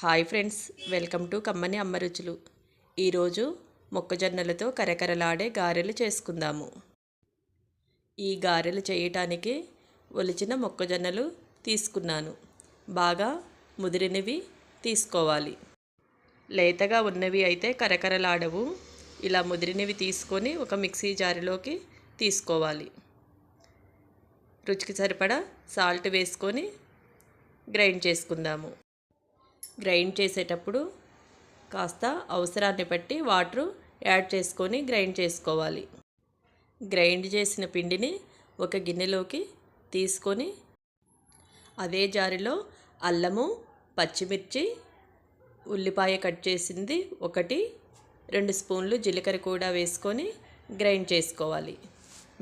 Hi friends welcome to కమ్మని అమ్మ రుచులు. ఈరోజు మొక్కజొన్నలతో కరకరలాడే గారెలు చేసుకుందాము. ఈ గారెలు చేయటానికి ఒలిచిన మొక్కజొన్నలు తీసుకున్నాను. బాగా ముదిరినవి తీసుకోవాలి. లేతగా ఉన్నవి అయితే కరకరలాడవు. ఇలా ముదిరినవి తీసుకొని ఒక మిక్సీ జారిలోకి తీసుకోవాలి. రుచికి సరిపడా సాల్ట్ వేసుకొని గ్రైండ్ చేసుకుందాము. గ్రైండ్ చేసేటప్పుడు కాస్త అవసరాన్ని బట్టి వాటర్ యాడ్ చేసుకొని గ్రైండ్ చేసుకోవాలి. గ్రైండ్ చేసిన పిండిని ఒక గిన్నెలోకి తీసుకొని అదే జారిలో అల్లము పచ్చిమిర్చి ఉల్లిపాయ కట్ చేసింది ఒకటి రెండు స్పూన్లు జీలకర్ర కూడా వేసుకొని గ్రైండ్ చేసుకోవాలి.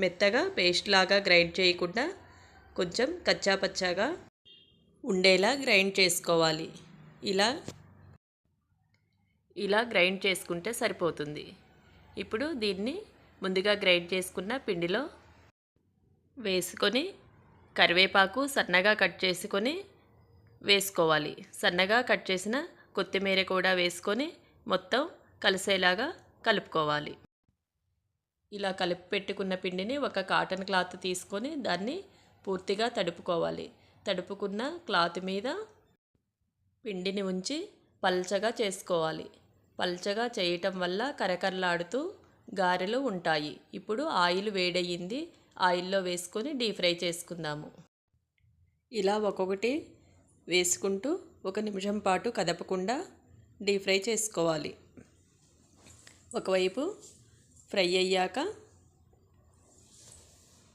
మెత్తగా పేస్ట్ లాగా గ్రైండ్ చేయకుండా కొంచెం కచ్చా పచ్చాగా ఉండేలా గ్రైండ్ చేసుకోవాలి. ఇలా ఇలా గ్రైండ్ చేసుకుంటే సరిపోతుంది. ఇప్పుడు దీన్ని ముందుగా గ్రైండ్ చేసుకున్న పిండిలో వేసుకొని కరివేపాకు సన్నగా కట్ చేసుకొని వేసుకోవాలి. సన్నగా కట్ చేసిన కొత్తిమీర కూడా వేసుకొని మొత్తం కలిసేలాగా కలుపుకోవాలి. ఇలా కలిపి పెట్టుకున్న పిండిని ఒక కాటన్ క్లాత్ తీసుకొని దాన్ని పూర్తిగా తడుపుకోవాలి. తడుపుకున్న క్లాత్ మీద పిండిని ఉంచి పల్చగా చేసుకోవాలి. పల్చగా చేయటం వల్ల కరకరలాడుతూ గారెలు ఉంటాయి. ఇప్పుడు ఆయిల్ వేడయ్యింది. ఆయిల్లో వేసుకొని డీప్ ఫ్రై చేసుకుందాము. ఇలా ఒక్కొక్కటి వేసుకుంటూ ఒక నిమిషం పాటు కదపకుండా డీప్ ఫ్రై చేసుకోవాలి. ఒకవైపు ఫ్రై అయ్యాక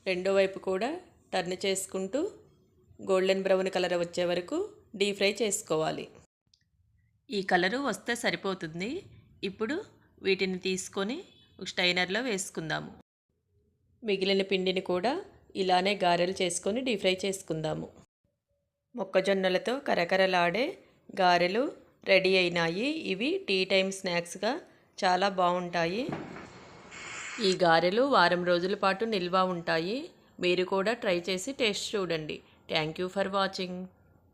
రెండో వైపు కూడా టర్న్ చేసుకుంటూ గోల్డెన్ బ్రౌన్ కలర్ వచ్చే వరకు డీప్ ఫ్రై చేసుకోవాలి. ఈ కలరు వస్తే సరిపోతుంది. ఇప్పుడు వీటిని తీసుకొని ఒక స్టైనర్లో వేసుకుందాము. మిగిలిన పిండిని కూడా ఇలానే గారెలు చేసుకొని డీప్ ఫ్రై చేసుకుందాము. మొక్కజొన్నలతో కరకరలాడే గారెలు రెడీ అయినాయి. ఇవి టీ టైం స్నాక్స్గా చాలా బాగుంటాయి. ఈ గారెలు వారం రోజుల పాటు నిల్వ ఉంటాయి. మీరు కూడా ట్రై చేసి టేస్ట్ చూడండి. Thank you for watching.